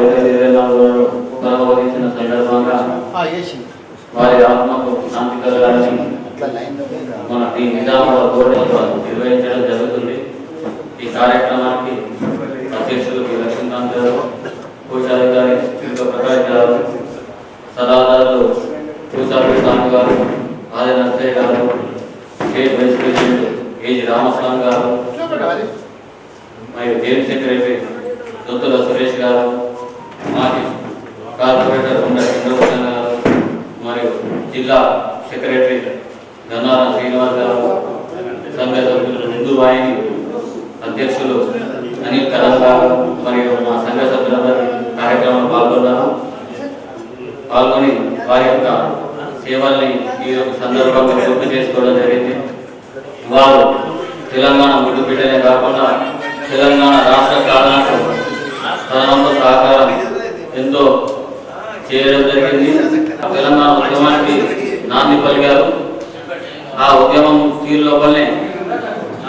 వేల ఇరవై నాలుగులో సందర్భంగా వారి ఆత్మకు శాంతి కలగాలని మన ఈ నిజామాబాద్ బోర్డు నిర్వహించడం జరుగుతుంది. ఈ కార్యక్రమానికి అధ్యక్షులు. లక్ష్మీకాంత్ గారు కోశాధికారి ఇంకా ప్రకాష్ గారు సలహాదారులు చూసారి స్వామి garu Adi Narasayya garu state vice president AG Ramaswamy garu మరియు జైన్ సెక్రటరీ దొత్తుల సురేష్ గారు మాజీ కార్పొరేటర్ ఉన్న చంద్రభూషణ్ గారు మరియు జిల్లా సెక్రటరీ గన్నారం శ్రీనివాస్ గారు సంఘ సభ్యులు హిందూ వాహిని అధ్యక్షులు అనిల్ కరణ్ గారు మరియు మా సంఘ సభ్యులందరూ కార్యక్రమంలో పాల్గొన్నారు. పాల్గొని వారి యొక్క సేవల్ని ఈ యొక్క సందర్భంగా గుర్తు చేసుకోవడం జరిగింది. వారు తెలంగాణ ముద్దు కాకుండా తెలంగాణ రాష్ట్ర సాధనకు తన సహకారం ఎంతో చేయడం జరిగింది. తెలంగాణ ఉద్యమానికి నాంది పలికారు. ఆ ఉద్యమం తీరు లోపలనే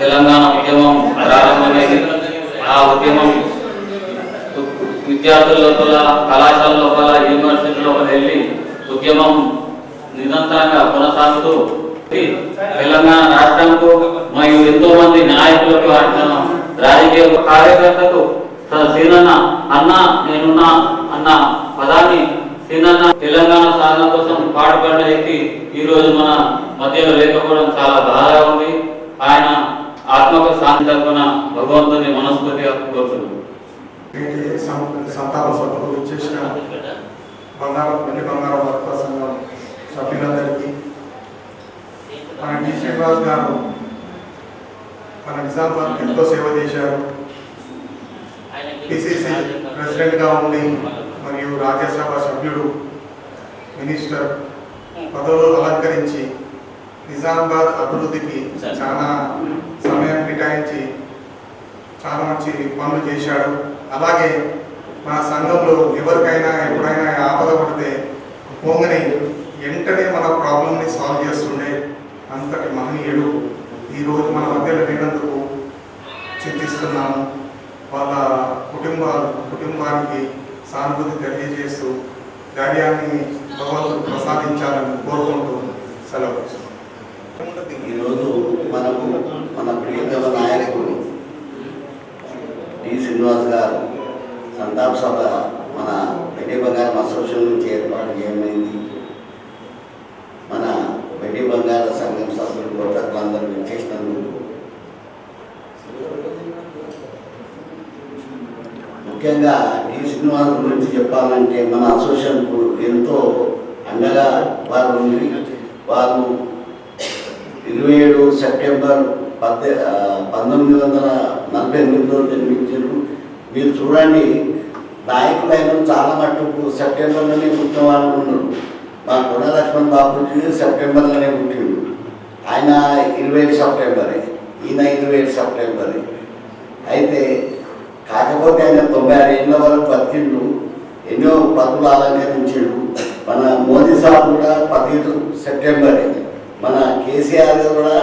తెలంగాణ ఉద్యమం ప్రారంభమైంది. ఆ ఉద్యమం విద్యార్థుల లోపల కళాశాల లోపల యూనివర్సిటీ లోపల వెళ్ళి ఉద్యమం నిరంతరంగా కొనసాగుతూ తెలంగాణ రాష్ట్రంకు మరియు ఎంతో మంది నాయకులకు ఆయన రాజకీయ కార్యకర్తకు సీనన్న అన్న నేనున్నా అన్న పదాన్ని సీనన్న తెలంగాణ సాధన కోసం పాటుపడిన వ్యక్తి ఈ రోజు మన మధ్యలో లేకపోవడం చాలా బాధగా ఉంది. ఆయన ఆత్మకు శాంతి తరపున భగవంతుని మనస్ఫూర్తిగా కోరుతున్నాను. వీటి సంతాప సభకు చేసిన బంగారం పెళ్ళి బంగారం వర్త సంఘం సభ్యులందరికీ మన డి శ్రీనివాస్ గారు మన నిజామాబాద్ ఎంతో సేవ చేశారు. ప్రెసిడెంట్గా ఉండి మరియు రాజ్యసభ సభ్యుడు మినిస్టర్ పదవులు అలంకరించి నిజామాబాద్ అభివృద్ధికి చాలా సమయం కేటాయించి చాలా మంచి పనులు చేశాడు. అలాగే మన సంఘంలో ఎవరికైనా ఎప్పుడైనా ఆపద పడితే పోంగని వెంటనే మన ప్రాబ్లమ్ని సాల్వ్ చేస్తుండే అంతటి మహనీయుడు ఈరోజు మన మధ్యలో లేనందుకు చింతిస్తున్నాము. వాళ్ళ కుటుంబ కుటుంబానికి సానుభూతి తెలియజేస్తూ ధైర్యాన్ని భగవంతుడు ప్రసాదించాలని కోరుకుంటూ సెలవు ఈరోజు మనకు మన ప్రియతమ నాయకుడు డి. శ్రీనివాస్ గారు సంతాప సభ మన వెండి బంగారం అసోసియేషన్ నుంచి ఏర్పాటు చేయమైంది మన వెండి బంగార సంఘం సభ్యులు గొప్పలందరూ విచ్చేసినందుకు ముఖ్యంగా డి. శ్రీనివాస్ గురించి చెప్పాలంటే మన అసోసియేషన్కు ఎంతో అండగా వారు ఉండి వారు ఇరవై ఏడు సెప్టెంబర్ పద్దె పంతొమ్మిది వందల నలభై ఎనిమిదిలో జన్మించారు. మీరు చూడండి నాయకులైన చాలా మట్టుకు సెప్టెంబర్లోనే పుట్టిన వాళ్ళు ఉన్నారు. మా కొండ లక్ష్మణ్ బాబుజీ సెప్టెంబర్లోనే పుట్టిండు. ఆయన ఇరవై ఏడు సెప్టెంబరే. ఈయన ఇరవై ఏడు సెప్టెంబరే. అయితే కాకపోతే ఆయన తొంభై ఆరు ఏళ్ళ వరకు బతికిండు. ఎన్నో పదవులు అలంకరించాడు. మన మోదీ సాబ్ కూడా పదిహేడు సెప్టెంబరే. మన కేసీఆర్ కూడా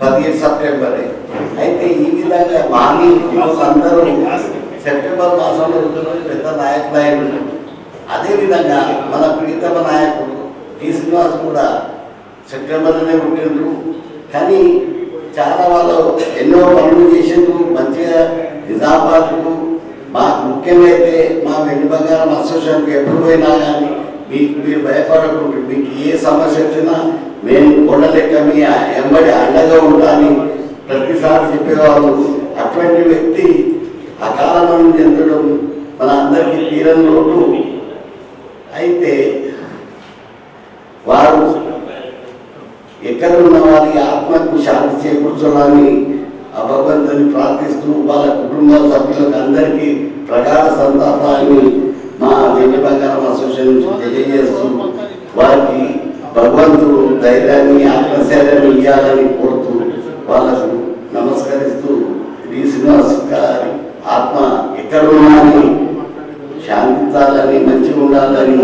పదిహేడు సెప్టెంబరే. అయితే ఈ విధంగా మాని అందరూ సెప్టెంబర్ మాసంలో ఉంటున్న పెద్ద నాయకులు అయిన అదేవిధంగా మన ప్రియతమ నాయకుడు టి శ్రీనివాస్ కూడా సెప్టెంబర్లోనే పుట్టిండ్రు. కానీ చాలా వాళ్ళు ఎన్నో పనులు చేసిండ్రు మంచిగా నిజామాబాద్కు. మాకు ముఖ్యమైతే మా వెండి బంగారం అసోసియేషన్కి ఎప్పుడు పోయినా కానీ మీకు మీరు భయపడకుండా మీకు ఏ సమస్య వచ్చినా మేము కొండ లెక్క మీ ఎంబడి అండగా ఉంటాని ప్రతిసారి చెప్పేవాళ్ళు. అటువంటి వ్యక్తి అకాలం చెందడం మన అందరికీ తీరని లోటు. అయితే వారు ఎక్కడ ఉన్న వారి ఆత్మకు శాంతి చేకూర్చాలని ఆ భగవంతుని ప్రార్థిస్తూ వాళ్ళ కుటుంబ సభ్యులకు అందరికీ ప్రగాఢ సంతాపాన్ని మా దివ్య బంగారం అసోసియేషన్ నుంచి తెలియజేస్తూ వారికి భగవంతుడు ధైర్యాన్ని ఆత్మశైర్యాన్ని ఇవ్వాలని కోరుతూ వాళ్ళకు నమస్కరిస్తూ డి శ్రీనివాస్ గారి ఆత్మ ఎక్కడ ఉన్నారని శాంతించాలని మంచిగా ఉండాలని